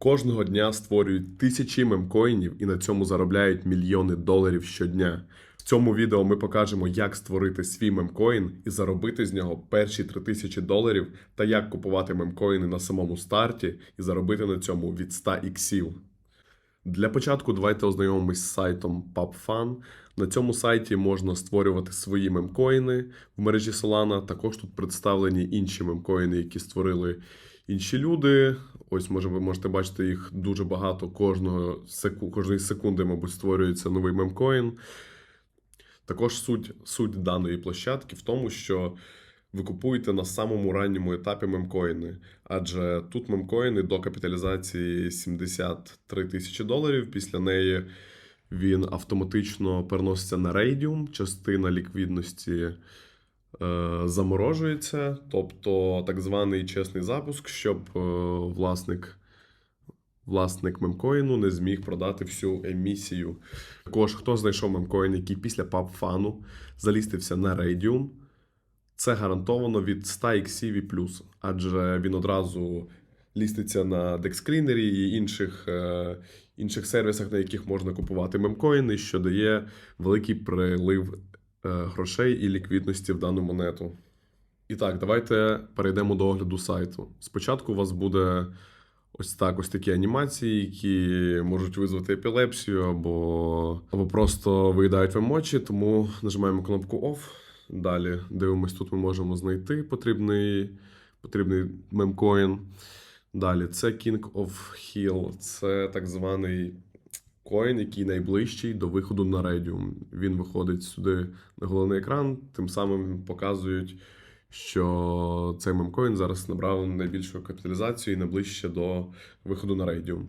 Кожного дня створюють тисячі мемкоїнів і на цьому заробляють мільйони доларів щодня. В цьому відео ми покажемо, як створити свій мемкоін і заробити з нього перші 3000 доларів, та як купувати мемкоїни на самому старті і заробити на цьому від 100 іксів. Для початку давайте ознайомимось з сайтом PubFun. На цьому сайті можна створювати свої мемкоїни в мережі Solana. Також тут представлені інші мемкоїни, які створили інші люди. Ось може ви можете бачити їх дуже багато. Кожного секу, кожної секунди, мабуть, створюється новий мемкоін. Також суть, суть даної площадки в тому, що ви купуєте на самому ранньому етапі мемкоїни, адже тут мемкоїни до капіталізації 73 тисячі доларів. Після неї він автоматично переноситься на Radium, частина ліквідності заморожується, тобто так званий чесний запуск, щоб е, власник. Власник мемкоїну не зміг продати всю емісію. Також хто знайшов мемкоін, який після PubFun залістився на Radium, це гарантовано від 100 іксів і плюс, адже він одразу ліститься на DexScreener і інших, е, інших сервісах, на яких можна купувати мемкоїни, що дає великий прилив е, грошей і ліквідності в дану монету. І так, давайте перейдемо до огляду сайту. Спочатку у вас буде ось так, ось такі анімації, які можуть визвати епілепсію або, або просто виїдають вам очі, тому нажимаємо кнопку Off. Далі дивимось, тут ми можемо знайти потрібний, потрібний мемкоін. Далі це King of Hill. Це так званий коін, який найближчий до виходу на Radium. Він виходить сюди на головний екран, тим самим показують, що цей мемкоін зараз набрав найбільшу капіталізацію і найближче до виходу на Radium.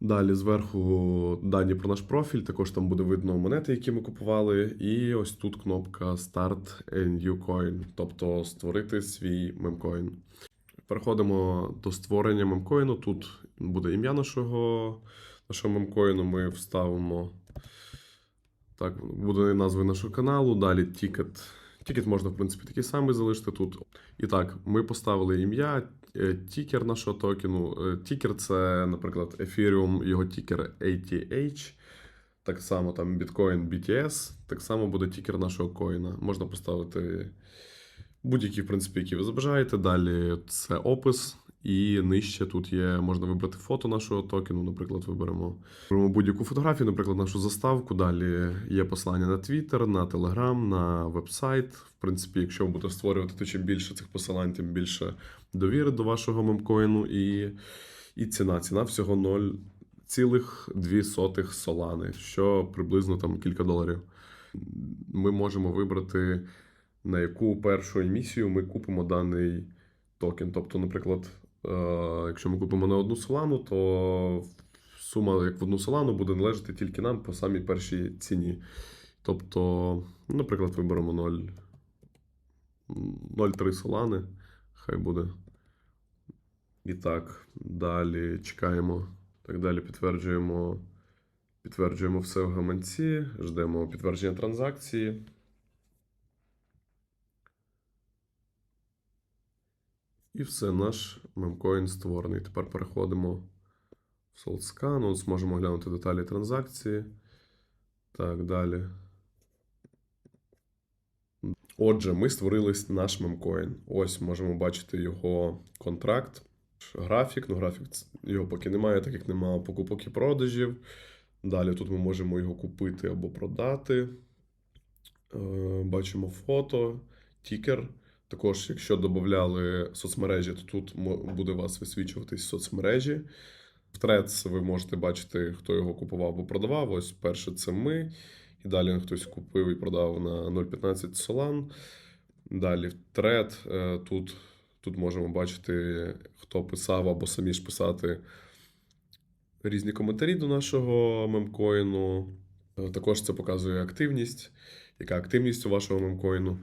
Далі зверху дані про наш профіль, також там буде видно монети, які ми купували. І ось тут кнопка Start a new coin, тобто створити свій мемкоін. Переходимо до створення мемкоїну. Тут буде ім'я нашого, нашого мемкоїну. Ми вставимо. Так, буде назва нашого каналу. Далі тікет. Тікет можна, в принципі, такий самий залишити тут. І так, ми поставили ім'я, е, тікер нашого токену. Е, Тікер це, наприклад, Ethereum, його тікер ATH. Так само там Bitcoin BTS. Так само буде тікер нашого коїна. Можна поставити будь-які, в принципі, які ви забажаєте. Далі це опис. І нижче тут є, можна вибрати фото нашого токену. Наприклад, виберемо, виберемо будь-яку фотографію, наприклад, нашу заставку. Далі є посилання на Twitter, на Telegram, на вебсайт. В принципі, якщо ви будете створювати, то чим більше цих посилань, тим більше довіри до вашого мемкоїну. І, і ціна. Ціна всього 0,2 солани, що приблизно там кілька доларів. Ми можемо вибрати, на яку першу емісію ми купимо даний токен. Тобто, наприклад, якщо ми купимо на одну солану, то сума, як в одну солану, буде належати тільки нам по самій першій ціні. Тобто, наприклад, виберемо 0,3 солани, хай буде. І так, далі чекаємо. Так далі підтверджуємо, підтверджуємо все в гаманці, ждемо підтвердження транзакції. І все, наш мемкоін створений. Тепер переходимо в SaltScan. От зможемо глянути деталі транзакції. Так, далі. Отже, ми створили наш мемкоін. Ось можемо бачити його контракт, графік. Ну, графік його поки немає, так як немає покупок і продажів. Далі тут ми можемо його купити або продати. Е, Бачимо фото, тікер. Також, якщо додавали соцмережі, то тут буде вас висвічуватись соцмережі. В Threads ви можете бачити, хто його купував або продавав. Ось перше це ми. І далі хтось купив і продав на 0,15 Solana. Далі Thread, е, тут, тут можемо бачити, хто писав або самі ж писати різні коментарі до нашого мемкоїну. Е, Також це показує активність, яка активність у вашого мемкоїну.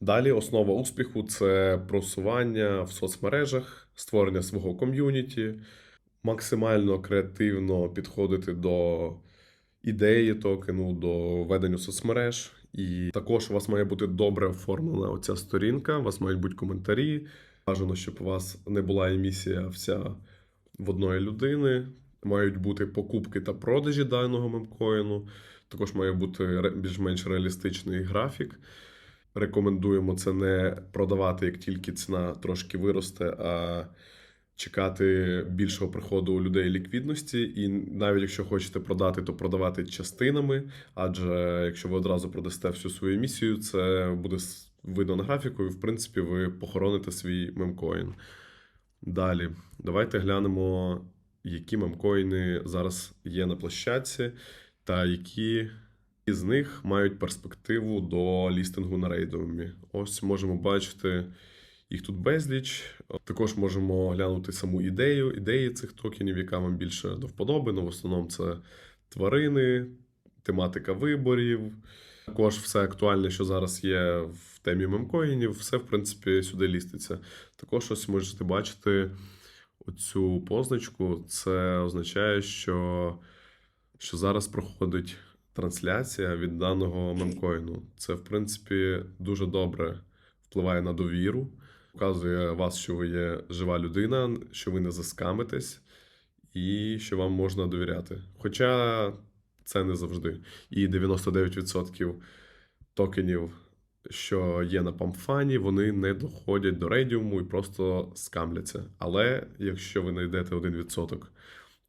Далі основа успіху це просування в соцмережах, створення свого ком'юніті, максимально креативно підходити до ідеї токену, до ведення соцмереж. І також у вас має бути добре оформлена оця сторінка, у вас мають бути коментарі. Бажано, щоб у вас не була емісія вся в одної людини. Мають бути покупки та продажі даного мемкоїну. Також має бути більш-менш реалістичний графік. Рекомендуємо це не продавати, як тільки ціна трошки виросте, а чекати більшого приходу у людей ліквідності. І навіть якщо хочете продати, то продавати частинами. Адже якщо ви одразу продасте всю свою місію, це буде видно на графіку, і в принципі ви похороните свій мемкоін. Далі, давайте глянемо, які мемкоїни зараз є на площадці, та які із них мають перспективу до лістингу на рейдовумі. Ось можемо бачити їх тут безліч. Також можемо глянути саму ідею, ідеї цих токенів, яка вам більше до вподоби. Ну, в основному це тварини, тематика виборів. Також все актуальне, що зараз є в темі мемкоїнів, все, в принципі, сюди ліститься. Також ось можете бачити оцю позначку. Це означає, що, що зараз проходить трансляція від даного мемкоїну. Це, в принципі, дуже добре впливає на довіру, показує вас, що ви є жива людина, що ви не заскамитесь і що вам можна довіряти. Хоча це не завжди. І 99% токенів, що є на памфані, вони не доходять до рейдіуму і просто скамляться. Але якщо ви знайдете 1%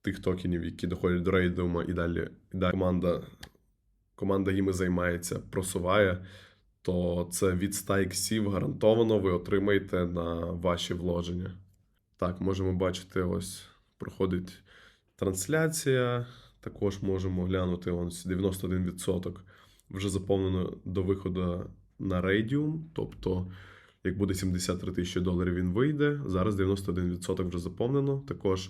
тих токенів, які доходять до рейдіума, і далі, і далі команда, команда їми займається, просуває, то це від 100 іксів гарантовано ви отримаєте на ваші вложення. Так, можемо бачити, ось проходить трансляція. Також можемо глянути ось 91% вже заповнено до виходу на Radium. Тобто, як буде 73 тисячі доларів, він вийде. Зараз 91% вже заповнено. Також,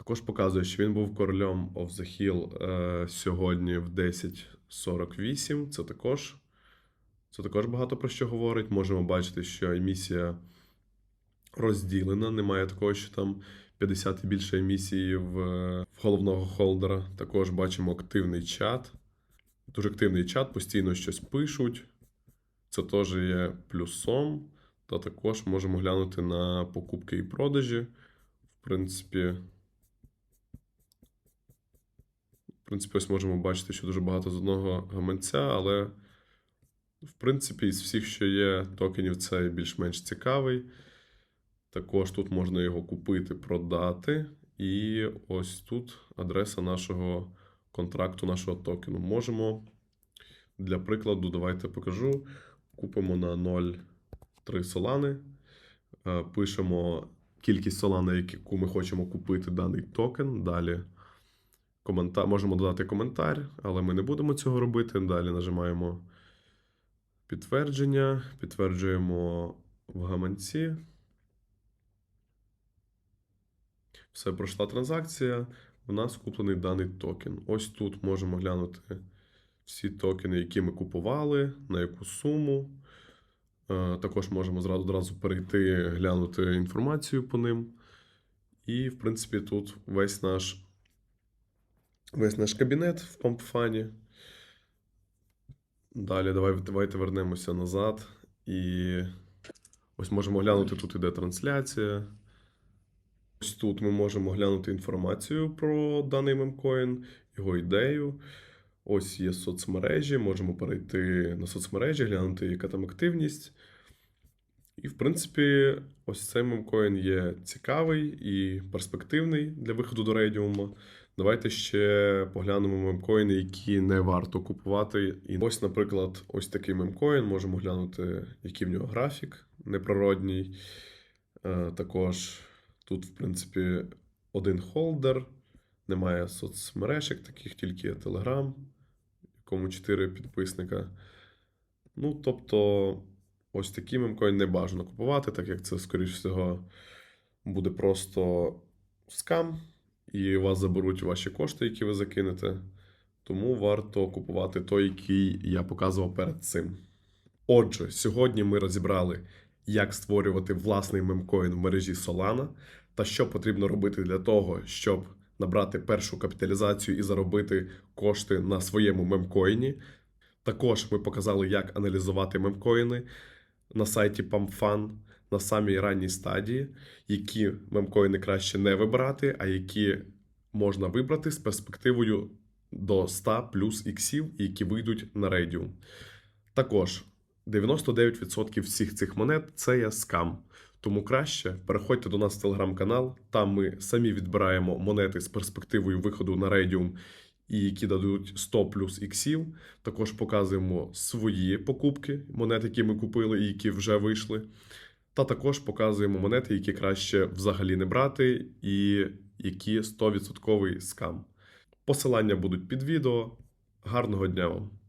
також показує, що він був королем of the Hill е, сьогодні в 10.48. Це також, це також багато про що говорить. Можемо бачити, що емісія розділена. Немає такого, що там 50 і більше емісії в, в головного холдера. Також бачимо активний чат. Дуже активний чат, постійно щось пишуть. Це теж є плюсом. Та також можемо глянути на покупки і продажі. В принципі, в принципі, ось можемо бачити, що дуже багато з одного гаманця, але в принципі, із всіх, що є токенів, це більш-менш цікавий. Також тут можна його купити, продати. І ось тут адреса нашого контракту, нашого токену. Можемо, для прикладу, давайте покажу. Купимо на 0,3 солани. Е, Пишемо кількість солани, яку ми хочемо купити даний токен. Далі коментар, можемо додати коментар, але ми не будемо цього робити. Далі нажимаємо підтвердження, підтверджуємо в гаманці. Все, пройшла транзакція. У нас куплений даний токен. Ось тут можемо глянути всі токени, які ми купували, на яку суму. Е, Також можемо одразу перейти, глянути інформацію по ним. І, в принципі, тут весь наш, весь наш кабінет в пампфані. Далі давай, давайте вернемося назад. І ось можемо глянути, тут іде трансляція. Ось тут ми можемо глянути інформацію про даний мемкоін, його ідею. Ось є соцмережі, можемо перейти на соцмережі, глянути, яка там активність. І, в принципі, ось цей мемкоін є цікавий і перспективний для виходу до рейдіума. Давайте ще поглянемо мемкоїни, які не варто купувати. І ось, наприклад, ось такий мемкоін. Можемо глянути, який в нього графік неприродній. Е, Також тут, в принципі, один холдер. Немає соцмереж, як таких, тільки є Telegram, якому 4 підписника. Ну, тобто, ось такий мемкоін не бажано купувати, так як це, скоріш всього, буде просто скам, і вас заберуть ваші кошти, які ви закинете. Тому варто купувати той, який я показував перед цим. Отже, сьогодні ми розібрали, як створювати власний мемкоін в мережі Solana та що потрібно робити для того, щоб набрати першу капіталізацію і заробити кошти на своєму мемкоїні. Також ми показали, як аналізувати мемкоїни на сайті PumpFun на самій ранній стадії, які мемкоїни краще не вибирати, а які можна вибрати з перспективою до 100 плюс іксів, які вийдуть на рейдіум. Також 99% всіх цих монет це є скам. Тому краще переходьте до нас в телеграм-канал. Там ми самі відбираємо монети з перспективою виходу на рейдіум, і які дадуть 100 плюс іксів. Також показуємо свої покупки, монет, які ми купили і які вже вийшли. Та також показуємо монети, які краще взагалі не брати, і які 100% скам. Посилання будуть під відео. Гарного дня вам!